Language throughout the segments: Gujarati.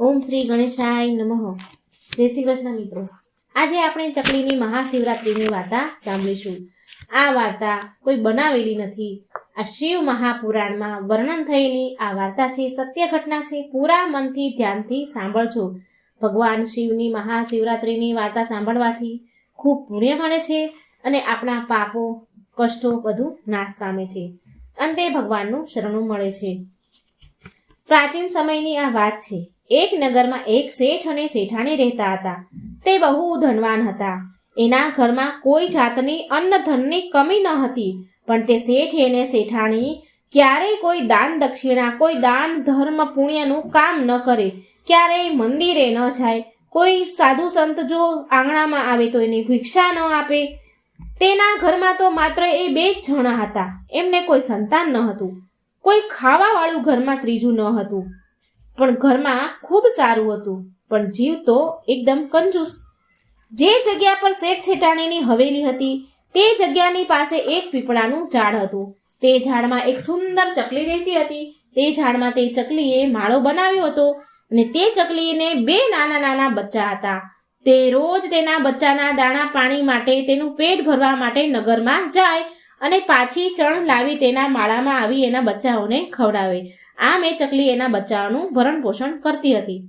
ઓમ શ્રી ગણેશાય નમઃ. જય શ્રી કૃષ્ણ મિત્રો. આજે આપણે ચકલીની મહાશિવરાત્રિની વાર્તા સાંભળીશું. આ વાર્તા કોઈ બનાવેલી નથી. આ શિવ મહાપુરાણમાં વર્ણન થયેલી આ વાર્તા છે, સત્ય ઘટના છે. પૂરા મનથી, ધ્યાનથી સાંભળજો. ભગવાન શિવની મહાશિવરાત્રિની વાર્તા સાંભળવાથી ખૂબ પુણ્ય મળે છે અને આપણા પાપો, કષ્ટો બધું નાશ પામે છે. અંતે ભગવાનનું શરણું મળે છે. પ્રાચીન સમયની આ વાત છે. એક નગરમાં એક શેઠ અને શેઠાણી રહેતા હતા. તે બહુ ધનવાન હતા. એના ઘરમાં કોઈ જાતની અન્ન ધનની કમી ન હતી, પણ તે શેઠ એને શેઠાણી ક્યારેય કોઈ દાન દક્ષિણા, કોઈ દાન ધર્મ પુણ્યનું કામ ન કરે, ક્યારેય મંદિરે ન જાય. કોઈ સાધુ સંત જો આંગણામાં આવે તો એને ભિક્ષા ન આપે. તેના ઘરમાં તો માત્ર એ બે જ જણા હતા. એમને કોઈ સંતાન ન હતું. કોઈ ખાવાવાળું ઘરમાં ત્રીજું ન હતું. પણ ઘરમાં ખૂબ સારું હતું, પણ જીવ તો એકદમ કંજૂસ. જે જગ્યા પર શેઠ છેટાણીની હવેલી હતી, તે જગ્યાની પાસે એક પીપળાનું ઝાડ હતું. તે ઝાડમાં એક સુંદર ચકલી રહેતી હતી. તે ઝાડમાં તે ચકલીએ માળો બનાવ્યો હતો અને તે ચકલીને બે નાના નાના બચ્ચા હતા. તે રોજ તેના બચ્ચાના દાણા પાણી માટે તેનું પેટ ભરવા માટે નગરમાં જાય અને પાછી ચણ લાવી તેના માળામાં આવી એના બચ્ચાઓને ખવડાવે. આમ એ ચકલી એના બચ્ચાઓનું ભરણ પોષણ કરતી હતી.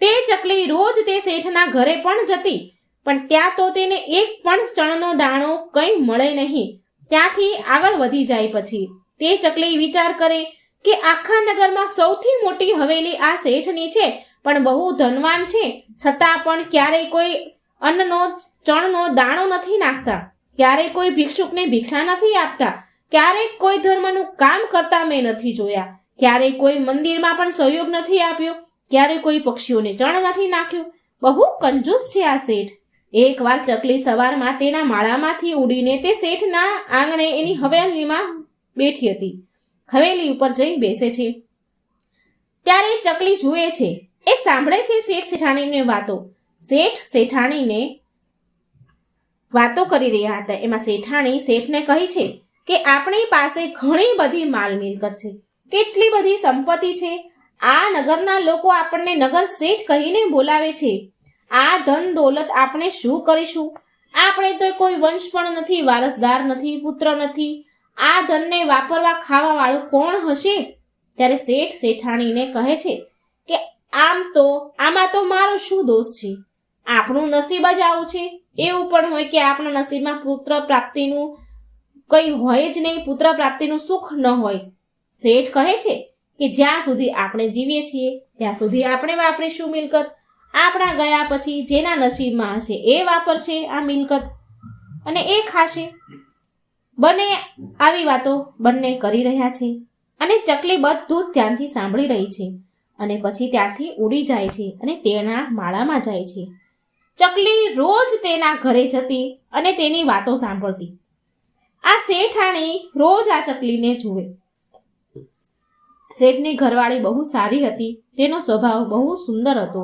તે ચકલી રોજ તે શેઠના ઘરે પણ જતી, પણ ત્યાં તો તેને એક પણ ચણનો દાણો કંઈ મળે નહીં. ત્યાંથી આગળ વધી જાય પછી. તે ચકલી વિચાર કરે કે આખા નગરમાં સૌથી મોટી હવેલી આ શેઠની છે, પણ બહુ ધનવાન છે, છતાં પણ ક્યારેય કોઈ અન્નનો, ચણનો દાણો નથી નાખતા. ક્યારેય કોઈ ભિક્ષુકને ભિક્ષા નથી આપતા ક્યારેક કોઈ ધર્મનું કામ કરતા મેં નથી જોયા, ક્યારેય કોઈ મંદિરમાં પણ સહયોગ નથી આપ્યો, ક્યારેય કોઈ પક્ષીઓને ચણ નથી નાખ્યું. બહુ કંજૂસ છે આ શેઠ. એકવાર ચકલી સવારમાં તેના માળામાંથી ઉડીને તે શેઠના આંગણે એની હવેલીમાં બેઠી હતી. હવેલી ઉપર જઈ બેસે છે. ત્યારે ચકલી જુએ છે. એ સાંભળે છે શેઠ શેઠાણીની વાતો. શેઠ શેઠાણીને વાતો કરી રહ્યા હતા. એમાં શેઠાણી શેઠને કહી છે કે આપણી પાસે ઘણી બધી માલ મિલકત છે. કેટલી બધી સંપત્તિ છે. આ નગરના લોકો આપણને નગર શેઠ કહીને બોલાવે છે. આ ધન દોલત આપણે શું કરીશું? આપણે તો કોઈ વંશ પણ નથી, વારસદાર નથી, પુત્ર નથી. આ ધનને વાપરવા ખાવા વાળું કોણ હશે? ત્યારે શેઠ શેઠાણીને કહે છે કે આમ તો, આમાં તો મારો શું દોષ છે? આપણું નસીબ જ આવું છે. એવું પણ હોય કે આપણા નસીબમાં પુત્ર પ્રાપ્તિનું કંઈ હોય જ નહીં, પુત્ર પ્રાપ્તિનું સુખ ન હોય. શેઠ કહે છે કે જ્યાં સુધી આપણે જીવીએ છીએ, ત્યાં સુધી આપણે વાપરીશું મિલકત. આપણા ગયા પછી જેના નસીબમાં હશે એ વાપરશે આ મિલકત. અને એ ખાશે. બંને આવી વાતો બંને કરી રહ્યા છે અને ચકલી બધું ધ્યાનથી સાંભળી રહી છે અને પછી ત્યાંથી ઉડી જાય છે અને તેના માળામાં જાય છે. ચકલી રોજ તેના ઘરે જતી અને તેની વાતો સાંભળતી. આ શેઠાણી રોજ આ ચકલીને જુએ. શેઠની ઘરવાળી બહુ સારી હતી. તેનો સ્વભાવ બહુ સુંદર હતો.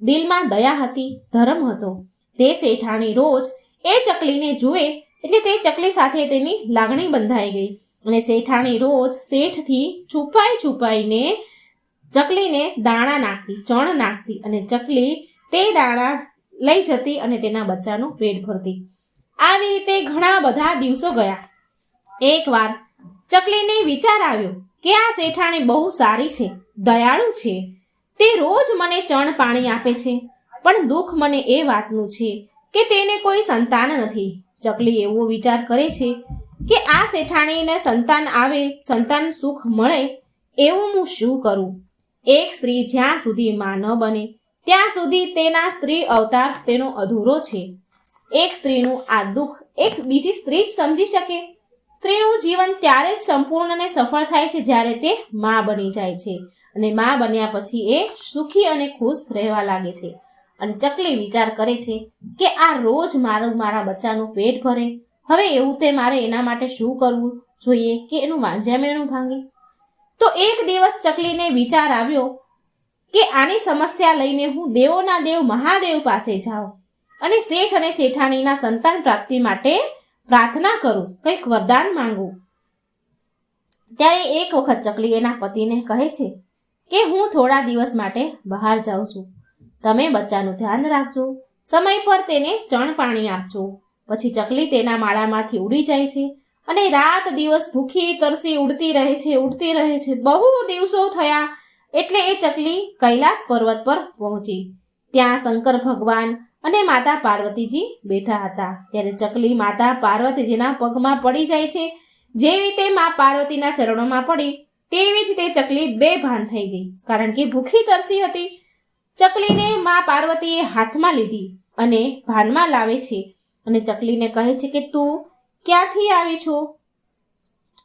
દિલમાં દયા હતી, ધર્મ હતો. તે શેઠાણી રોજ એ ચકલીને જુએ એટલે તે ચકલી સાથે તેની લાગણી બંધાઈ ગઈ. અને શેઠાણી રોજ શેઠથી છુપાઈ છુપાઈને ચકલીને દાણા નાખતી, ચણ નાખતી અને ચકલી તે દાણા લઈ જતી અને તેના બચ્ચાનું પેટ ભરતી. આવી રીતે ઘણા બધા દિવસો ગયા. એકવાર ચકલીને વિચાર આવ્યો કે આ શેઠાણી બહુ સારી છે, દયાળુ છે. તે રોજ મને ચણ પાણી આપે છે, પણ દુઃખ મને એ વાતનું છે કે તેને કોઈ સંતાન નથી. ચકલી એવો વિચાર કરે છે કે આ શેઠાણીને સંતાન આવે, સંતાન સુખ મળે, એવું હું શું કરું? એક સ્ત્રી જ્યાં સુધી માં ન બને ત્યાં સુધી તેના સ્ત્રી અવતાર તેનો અધૂરો છે. એક સ્ત્રીનું આ દુઃખ એક બીજી સ્ત્રી જ સમજી શકે. સ્ત્રીનું જીવન ત્યારે જ સંપૂર્ણ અને સફળ થાય છે જ્યારે તે માં બની જાય છે. અને માં બન્યા પછી એ સુખી અને ખુશ રહેવા લાગે છે. અને ચકલી વિચાર કરે છે કે આ રોજ મારું મારા બચ્ચાનું પેટ ભરે. હવે એવું તે મારે એના માટે શું કરવું જોઈએ કે એનું વાંજ્યામેણું ભાંગે? તો એક દિવસ ચકલીને વિચાર આવ્યો કે આની સમસ્યા લઈને હું દેવોના દેવ મહાદેવ પાસે જાઉં અને શેઠ અને શેઠાણીના સંતાન પ્રાપ્તિ માટે પ્રાર્થના કરું, કંઈક વરદાન માંગુ. ત્યારે એક વખત ચકલી એના પતિને કહે છે કે હું થોડા દિવસ માટે બહાર જાઉં છું. તમે બચ્ચાનું ધ્યાન રાખજો. સમય પર તેને ચણ પાણી આપજો. પછી ચકલી તેના માળામાંથી ઉડી જાય છે અને રાત દિવસ ભૂખી, તરસી, ઉડતી રહે છે, ઉડતી રહે છે. બહુ દિવસો થયા એટલે એ ચકલી કૈલાસ પર્વત પર પહોંચી. ત્યાં શંકર ભગવાન અને માતા પાર્વતીજી બેઠા હતા. ત્યારે ચકલી માતા પાર્વતીજીના પગમાં પડી જાય છે જે રીતે મા પાર્વતીના ચરણોમાં પડી, તેવી જ તે ચકલી બેભાન થઈ ગઈ. કારણ કે ભૂખી તરસી હતી. ચકલીને મા પાર્વતીએ હાથમાં લીધી અને ભાનમાં લાવે છે. અને ચકલીને કહે છે કે, તું ક્યાંથી આવી છો?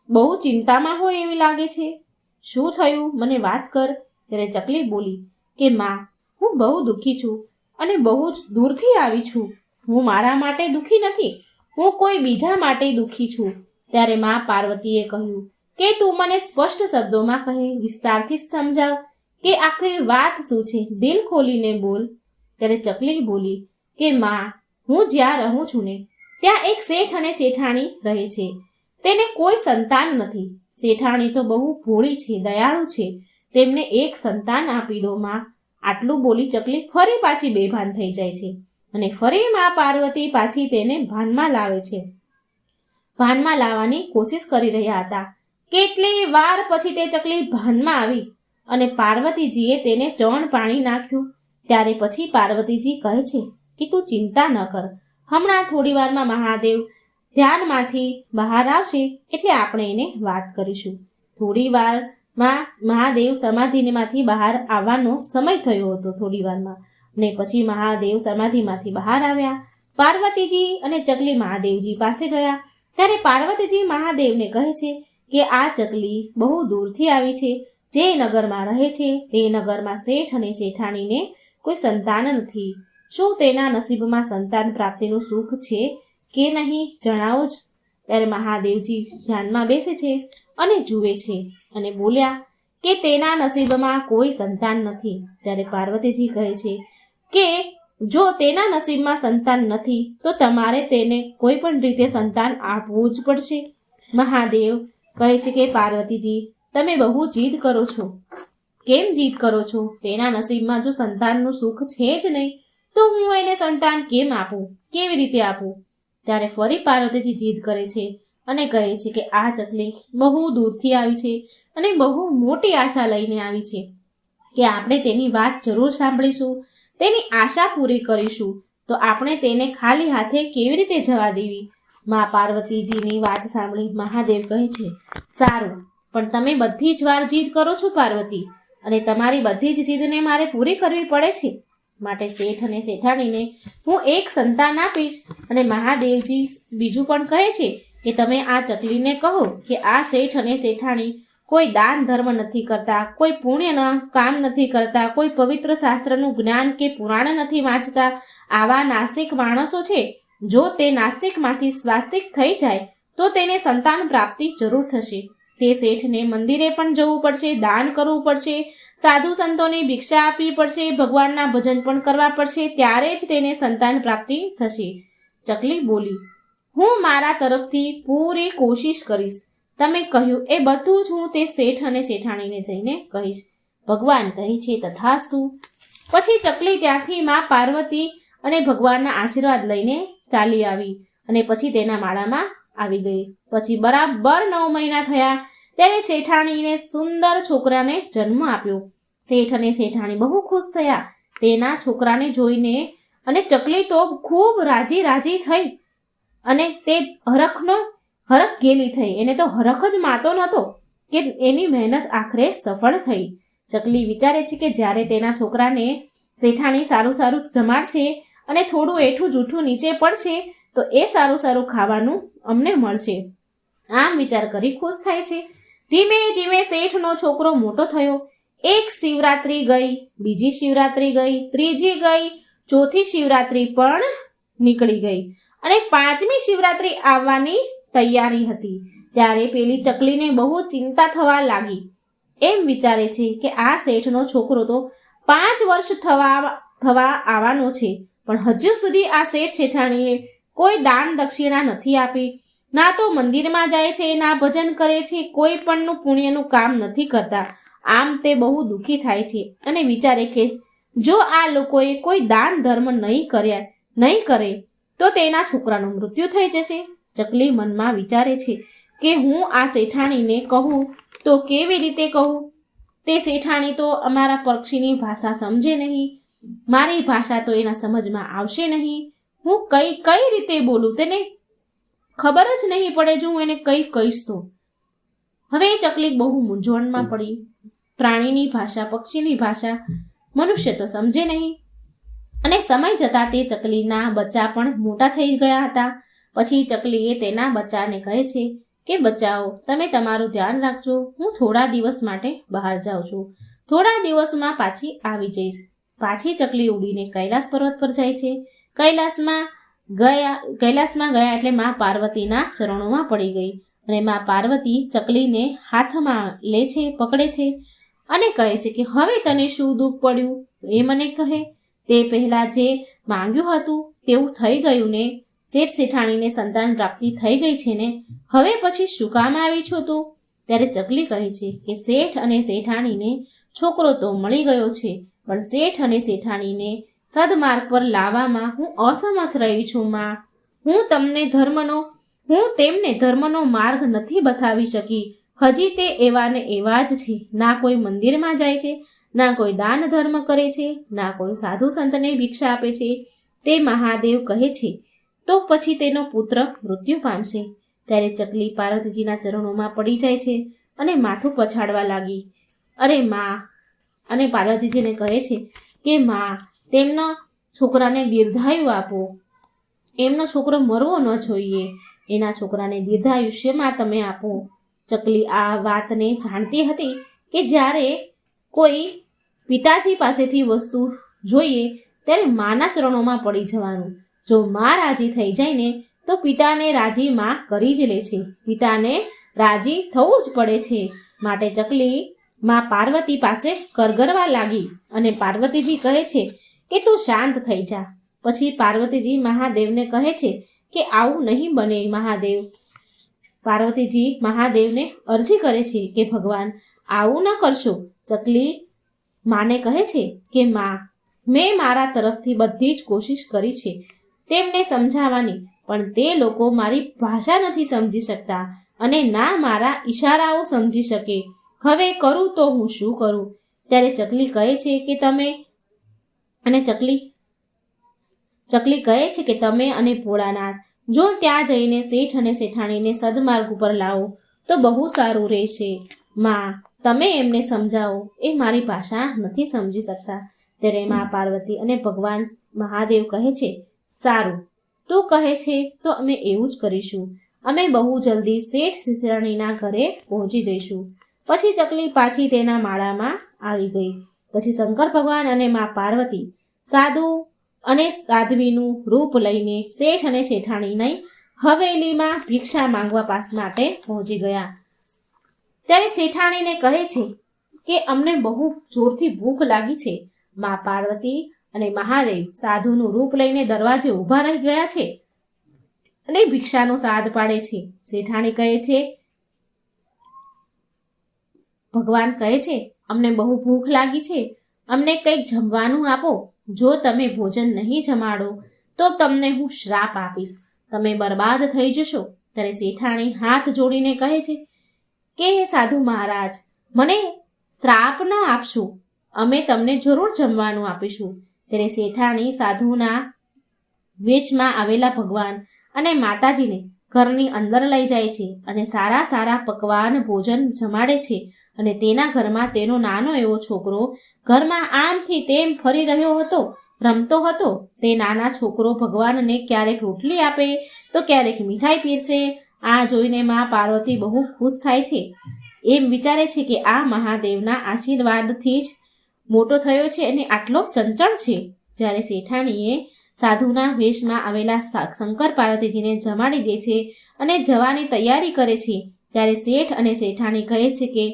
બહુ ચિંતામાં હોય એવી લાગે છે. શું થયું? મને વાત કર. ત્યારે ચકલી બોલી, કે માં, હું બહુ દુઃખી છું અને બહુ જ દૂરથી આવી છું. હું મારા માટે દુઃખી નથી. હું કોઈ બીજા માટે દુઃખી છું. ત્યારે મા પાર્વતીએ કહ્યું, કે તું મને સ્પષ્ટ શબ્દોમાં કહે, વિસ્તારથી સમજાવ કે આખરી વાત શું છે? દિલ ખોલીને બોલ. ત્યારે ચકલી બોલી, કે માં, હું જ્યાં રહું છું ને, ત્યાં એક શેઠ અને શેઠાણી રહે છે. તેને કોઈ સંતાન નથી. શેઠાણી તો બહુ ભોળી છે, દયાળુ છે. તેમને એક સંતાન આપી દો, માં. આટલું બોલી ચકલી ફરી પાછી બેભાન થઈ જાય છે અને ફરી મા પાર્વતી પાછી તેને ભાનમાં લાવે છે. ભાનમાં લાવવાની કોશિશ કરી રહ્યા હતા. કેટલી વાર પછી તે ચકલી ભાનમાં આવી અને પાર્વતીજીએ તેને ચણ પાણી નાખ્યું. ત્યારે પછી પાર્વતીજી કહે છે કે તું ચિંતા ન કર. હમણાં થોડી વારમાં મહાદેવ ધ્યાનમાંથી બહાર આવશે એટલે આપણે એને વાત કરીશું. થોડી વારમાં મહાદેવ સમાધિમાંથી બહાર આવવાનો સમય થયો હતો થોડી વારમાં ને પછી મહાદેવ સમાધિમાંથી બહાર આવ્યા. પાર્વતીજી અને ચકલી મહાદેવજી પાસે ગયા. ત્યારે પાર્વતીજી મહાદેવને કહે છે કે આ ચકલી બહુ દૂરથી આવી છે. જે નગરમાં રહે છે તે નગરમાં શેઠ અને શેઠાણીને કોઈ સંતાન નથી. શું તેના નસીબમાં સંતાન પ્રાપ્તિનું સુખ છે? કે નહીં જણાવો જ. ત્યારે મહાદેવજી ધ્યાનમાં બેસે છે અને જુએ છે અને બોલ્યા, કે તેના નસીબમાં કોઈ સંતાન નથી. ત્યારે પાર્વતીજી કહે છે, કે જો તેના નસીબમાં સંતાન નથી, તો તમારે તેને કોઈ પણ રીતે સંતાન આપવું જ પડશે. મહાદેવ કહે છે કે પાર્વતીજી, તમે બહુ જીદ કરો છો. કેમ જીદ કરો છો? તેના નસીબમાં જો સંતાનનું સુખ છે જ નહીં, તો હું એને સંતાન કેમ આપું? કેવી રીતે આપું? ત્યારે ફરી પાર્વતીજી જીદ કરે છે અને કહે છે કે આ ચકલી બહુ દૂરથી આવી છે અને બહુ મોટી આશા લઈને આવી છે કે આપણે તેની વાત જરૂર સાંભળીશું, તેની આશા પૂરી કરીશું, તો આપણે તેને ખાલી હાથે કેવી રીતે જવા દેવી? મા પાર્વતીજીની વાત સાંભળી મહાદેવ કહે છે, સારું, પણ તમે બધી જ વાર જીદ કરો છો પાર્વતી, અને તમારી બધી જ જીદને મારે પૂરી કરવી પડે છે? માટે શેઠ અને શેઠાણીને હું એક સંતાન આપીશ અને મહાદેવજી બીજું પણ કહે છે કે તમે આ ચકલીને કહો કે આ શેઠ અને શેઠાણી કોઈ દાન ધર્મ નથી કરતા, કોઈ પુણ્યના કામ નથી કરતા, કોઈ પવિત્ર શાસ્ત્રનું જ્ઞાન કે પુરાણ નથી વાંચતા, આવા નાસ્તિક માણસો છે. જો તે નાસ્તિકમાંથી સ્વાસ્તિક થઈ જાય, તો તેને સંતાન પ્રાપ્તિ જરૂર થશે. તે શેઠને મંદિરે પણ જવું પડશે, દાન કરવું પડશે, સાધુ સંતોને ભિક્ષા આપવી પડશે, ભગવાનના ભજન પણ કરવા પડશે, ત્યારે જ તેને સંતાન પ્રાપ્તિ થશે. ચકલી બોલી, હું મારા તરફથી પૂરી કોશિશ કરીશ. તમે કહ્યું એ બધું જ હું તે શેઠ અને શેઠાણીને જઈને કહીશ. ભગવાન કહે છે, તથાસ્તુ. પછી ચકલી ત્યાંથી માં પાર્વતી અને ભગવાનના આશીર્વાદ લઈને ચાલી આવી અને પછી તેના માળામાં આવી ગઈ. પછી બરાબર નવ મહિના થયા ત્યારે શેઠાણીને સુંદર છોકરાને જન્મ આપ્યો. શેઠ અને શેઠાણી બહુ ખુશ થયા. તેના છોકરાને જોઈને અને ચકલી તો ખૂબ રાજી રાજી થઈ અને તે હરખનો હરખ ગેલી થઈ. એને તો હરખ જ માતો નહોતો કે એની મહેનત આખરે સફળ થઈ. ચકલી વિચારે છે કે જ્યારે તેના છોકરાને શેઠાણી સારું સારું જમાડશે અને થોડું એઠું જૂઠું નીચે પડશે, તો એ સારું સારું ખાવાનું અમને મળશે. આમ વિચાર કરી ખુશ થાય છે. ધીમે ધીમે શેઠનો છોકરો મોટો થયો. એક શિવરાત્રી ગઈ, બીજી શિવરાત્રી ગઈ, ત્રીજી ગઈ, ચોથી શિવરાત્રી પણ નીકળી ગઈ. અને પાંચમી શિવરાત્રી આવવાની તૈયારી હતી. ત્યારે પેલી ચકલીને બહુ ચિંતા થવા લાગી. એમ વિચારે છે કે આ શેઠનો છોકરો તો પાંચ વર્ષ થવા થવા આવવાનો છે. પણ હજુ સુધી આ શેઠ શેઠાણીએ કોઈ દાન દક્ષિણા નથી આપી. ના તો મંદિરમાં જાય છે, ના ભજન કરે છે, કોઈ પણનું પુણ્યનું કામ નથી કરતા. આમ તે બહુ દુઃખી થાય છે અને વિચારે કે જો આ લોકોએ કોઈ દાન ધર્મ નહીં કર્યા, નહીં કરે, તો તેના છોકરાનું મૃત્યુ થઈ જશે. ચકલી મનમાં વિચારે છે કે હું આ શેઠાણીને કહું તો કેવી રીતે કહું? તે શેઠાણી તો અમારા પક્ષીની ભાષા સમજે નહીં. મારી ભાષા તો એના સમજમાં આવશે નહીં. હું કઈ કઈ રીતે બોલું તેને? ખબર જ નહીં પડે જો હું એને કઈ કહીશ તો. હવે એ ચકલી બહુ મૂંઝવણમાં પડી. પ્રાણીની ભાષા પક્ષીની ભાષા મનુષ્ય તો સમજે નહીં. અને સમય જતા તે ચકલીના બચ્ચા પણ મોટા થઈ ગયા હતા. પછી ચકલીએ તેના બચ્ચાને કહે છે કે બચ્ચાઓ તમે તમારું ધ્યાન રાખજો. હું થોડા દિવસ માટે બહાર જાઉં છું. થોડા દિવસમાં પાછી આવી જઈશ. પાછી ચકલી ઉડીને કૈલાસ પર્વત પર જાય છે. કૈલાસમાં ગયા, કૈલાસમાં ગયા એટલે મા પાર્વતીના ચરણોમાં પડી ગઈ. અને મા પાર્વતી ચકલીને હાથમાં લે છે, પકડે છે અને કહે છે કે, હવે તને શું દુઃખ પડ્યું? એ મને કહે, તે પહેલા જે માંગ્યું હતું તેવું થઈ ગયું ને. શેઠ શેઠાણીને સંતાન પ્રાપ્તિ થઈ ગઈ છે ને. હવે પછી શું કામ આવી છો તું? ત્યારે ચકલી કહે છે કે, શેઠ અને શેઠાણીને છોકરો તો મળી ગયો છે, પણ શેઠ અને શેઠાણીને સદમાર્ગ પર લાવવામાં હું અસમર્થ રહી છું, માં. હું તમને ધર્મનો, હું તેમને ધર્મનો માર્ગ નથી બતાવી શકી. હજી તે એવા ને એવા જ છે. ના કોઈ મંદિરમાં જાય છે, ના કોઈ દાન ધર્મ કરે છે, ના કોઈ સાધુ સંતને ભિક્ષા આપે છે. તે મહાદેવ કહે છે, તો પછી તેનો પુત્ર મૃત્યુ પામશે. ત્યારે ચકલી પાર્વતીજીના ચરણોમાં પડી જાય છે અને માથું પછાડવા લાગી. અરે, માં. અને પાર્વતીજીને કહે છે કે, માં તેમના છોકરાને દીર્ઘાયુ આપો. એમનો છોકરો મરવો ન જોઈએ. એના છોકરાને દીર્ઘાયુષ્યમાં તમે આપો. ચકલી આ વાતને જાણતી હતી કે જ્યારે કોઈ પિતાજી પાસેથી વસ્તુ જોઈએ ત્યારે માના ચરણોમાં પડી જવાનું. જો મા રાજી થઈ જાય ને તો પિતાને રાજી માં કરી જ લે છે. પિતાને રાજી થવું જ પડે છે. માટે ચકલી માં પાર્વતી પાસે કરગરવા લાગી અને પાર્વતીજી કહે છે કે તું શાંત થઈ જા. પછી પાર્વતીજી મહાદેવને કહે છે કે આવું નહીં બને મહાદેવ. પાર્વતીજી મહાદેવને અરજી કરે છે કે ભગવાન, આવું ન કરશો. ચકલી માને કહે છે કે માં, મેં મારા તરફથી બધી જ કોશિશ કરી છે. તેમને સમજાવવાની, પણ તે લોકો મારી ભાષા નથી સમજી શકતા અને ના મારા ઈશારાઓ સમજી શકે. હવે કરું તો હું શું કરું? ત્યારે ચકલી કહે છે કે તમે અને ચકલી? ચકલી કહે છે કે તમે અને ભોળાનાથ, જો ત્યાં જઈને શેઠ અને શેઠાણીને સદમાર્ગ ઉપર લાવો, તો બહુ સારું રહેશે. માં, તમે એમને સમજાવો. એ મારી ભાષા નથી સમજી શકતા. ત્યારે મા પાર્વતી અને ભગવાન મહાદેવ કહે છે, સારું. તું કહે છે, તો અમે એવું જ કરીશું. અમે બહુ જલ્દી શેઠ શેઠાણીના ઘરે પહોંચી જઈશું. પછી ચકલી પાછી તેના માળામાં આવી ગઈ. પછી શંકર ભગવાન અને મા પાર્વતી સાધુ અને સાધ્વીનું રૂપ લઈને શેઠ અને શેઠાણીની હવેલીમાં ભિક્ષા માંગવા પાસ માટે પહોંચી ગયા. ત્યારે શેઠાણીને કહે છે કે અમને બહુ જોરથી ભૂખ લાગી છે. મા પાર્વતી અને મહાદેવ સાધુનું રૂપ લઈને દરવાજે ઊભા રહી ગયા છે અને ભિક્ષાનો સાદ પાડે છે. શેઠાણી કહે છે ભગવાન કહે છે, અમને બહુ ભૂખ લાગી છે, અમને કંઈક જમવાનું આપો. જો તમે ભોજન નહીં જમાડો, તો તમને હું શ્રાપ આપીશ. તમે બરબાદ થઈ જશો. ત્યારે શેઠાણી હાથ જોડીને કહે છે, કે હે સાધુ મહારાજ, મને શ્રાપ ન આપશો. અમે તમને જરૂર જમવાનું આપીશું. ત્યારે શેઠાણી સાધુના વેશમાં આવેલા ભગવાન અને માતાજીને ઘરની અંદર લઈ જાય છે અને સારા સારા પકવાન ભોજન જમાડે છે. અને તેના ઘરમાં તેનો નાનો એવો છોકરો ઘરમાં આમથી તેમ ફરી રહ્યો હતો, રમતો હતો, તે નાના છોકરો ભગવાનને ક્યારેક રોટલી આપે, તો ક્યારેક મીઠાઈ પીરશે આ જોઈને મા પાર્વતી બહુ ખુશ થાય છે. એમ વિચારે છે કે આ મહાદેવના આશીર્વાદથી જ મોટો થયો છે અને આટલો ચંચળ છે. જ્યારે શેઠાણીએ સાધુના વેશમાં આવેલા શંકર પાર્વતીજીને જમાડી દે છે અને જવાની તૈયારી કરે છે, ત્યારે શેઠ અને શેઠાણી કહે છે કે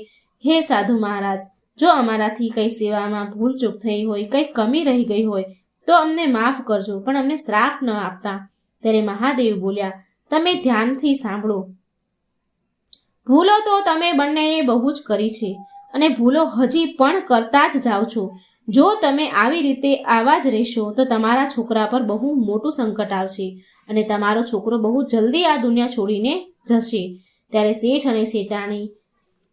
હે સાધુ મહારાજ, જો અમારાથી કંઈ સેવામાં ભૂલચૂક થઈ હોય, કંઈ કમી રહી ગઈ હોય, તો અમને માફ કરજો, પણ અમને શ્રાપ ન આપતા. ત્યારે મહાદેવ બોલ્યા, તમે ધ્યાનથી સાંભળો. ભૂલો તો તમે બંનેએ બહુ જ કરી છે, અને ભૂલો હજી પણ કરતા જ જાઓ છો. જો તમે આવી રીતે આવા જ રહેશો, તો તમારા છોકરા પર બહુ મોટું સંકટ આવશે, અને તમારો છોકરો બહુ જલ્દી આ દુનિયા છોડીને જશે. ત્યારે શેઠ અને શેઠાણી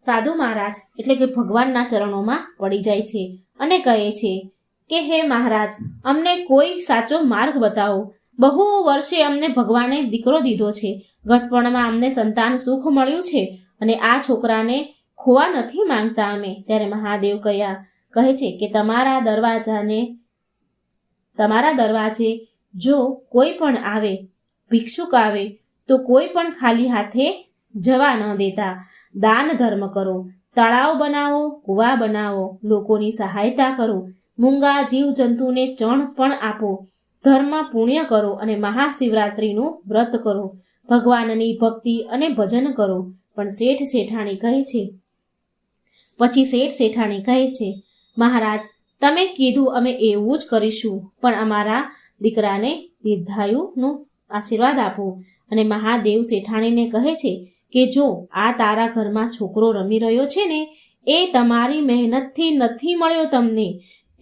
સાધુ મહારાજ એટલે કે ભગવાનના ચરણોમાં પડી જાય છે અને કહે છે કે, હે મહારાજ, અમને કોઈ સાચો માર્ગ બતાવો. બહુ વર્ષે અમને ભગવાને દીકરો દીધો છે. ઘટપણમાં અમને સંતાન સુખ મળ્યું છે અને આ છોકરાને ખોવા નથી માંગતા અમે. ત્યારે મહાદેવ કયા, કહે છે કે, તમારા દરવાજાને, તમારા દરવાજે જો કોઈ પણ આવે, ભિક્ષુક આવે, તો કોઈ પણ ખાલી હાથે જવા ન દેતા. દાન ધર્મ કરો. તળાવ બનાવો, કુવા બનાવો. લોકોની સહાયતા કરો. મૂંગા જીવજંતુને ચણ પણ આપો. ધર્મ પુણ્ય કરો અને મહાશિવરાત્રિનું વ્રત કરો. ભગવાનની ભક્તિ અને ભજન કરો. પણ શેઠ શેઠાણી કહે છે, પછી શેઠ શેઠાણી કહે છે, મહારાજ, તમે કીધું અમે એવું જ કરીશું, પણ અમારા દીકરાને દીર્ઘાયુનું આશીર્વાદ આપો. અને મહાદેવ શેઠાણીને કહે છે કે જો આ તારા ઘરમાં છોકરો રમી રહ્યો છે ને, એ તમારી મહેનતથી નથી મળ્યો તમને.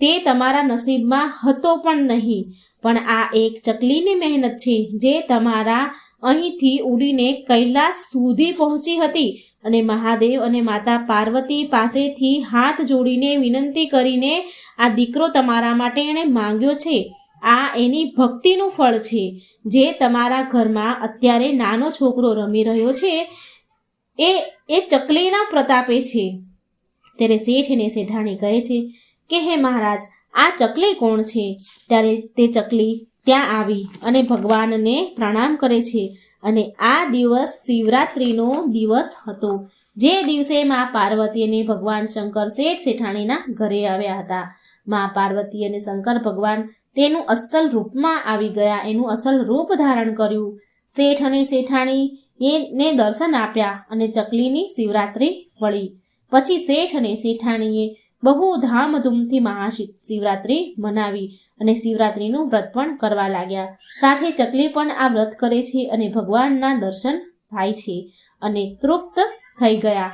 તે તમારા નસીબમાં હતો પણ નહીં. પણ આ એક ચકલીની મહેનત છે જે તમારા અહીંથી ઉડીને કૈલાસ સુધી પહોંચી હતી અને મહાદેવ અને માતા પાર્વતી પાસેથી હાથ જોડીને વિનંતી કરીને આ દીકરો તમારા માટે એણે માંગ્યો છે. આ એની ભક્તિનું ફળ છે. જે તમારા ઘરમાં અત્યારે નાનો છોકરો રમી રહ્યો છે, એ એ ચકલીના પ્રતાપે છે. ત્યારે શેઠ અને શેઠાણી કહે છે કે, હે મહારાજ, આ ચકલી કોણ છે? ત્યારે તે ચકલી ત્યાં આવી અને ભગવાનને પ્રણામ કરે છે. અને આ દિવસ શિવરાત્રિનો દિવસ હતો. જે દિવસે મા પાર્વતી અને ભગવાન શંકર શેઠ શેઠાણીના ઘરે આવ્યા હતા. મા પાર્વતી અને શંકર ભગવાન તેનું અસલ રૂપમાં આવી ગયા, એનું અસલ રૂપ ધારણ કર્યું. શેઠ અને શેઠાણી એને દર્શન આપ્યા અને ચકલીની શિવરાત્રિ વળી. પછી શેઠ અને શેઠાણીએ બહુ ધામધૂમથી મહાશિવરાત્રિ મનાવી અને શિવરાત્રિનું વ્રત પણ કરવા લાગ્યા. સાથે ચકલી પણ આ વ્રત કરે છે અને ભગવાનના દર્શન થાય છે અને તૃપ્ત થઈ ગયા.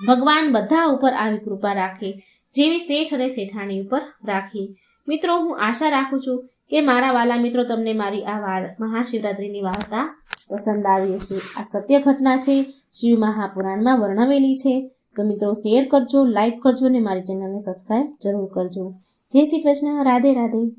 ભગવાન બધા ઉપર આવી કૃપા રાખે, જેવી શેઠ અને શેઠાણી ઉપર રાખી. મિત્રો, હું આશા રાખું છું કે મારા વાલા મિત્રો તમને મારી આ વાર મહાશિવરાત્રિની વાર્તા પસંદ આવી હશે. આ સત્ય ઘટના છે, શિવ મહાપુરાણમાં વર્ણવેલી છે. તો મિત્રો શેર કરજો લાઈક કરજો અને મારી ચેનલને સબસ્ક્રાઈબ જરૂર કરજો. જય શ્રી કૃષ્ણ. રાધે રાધે.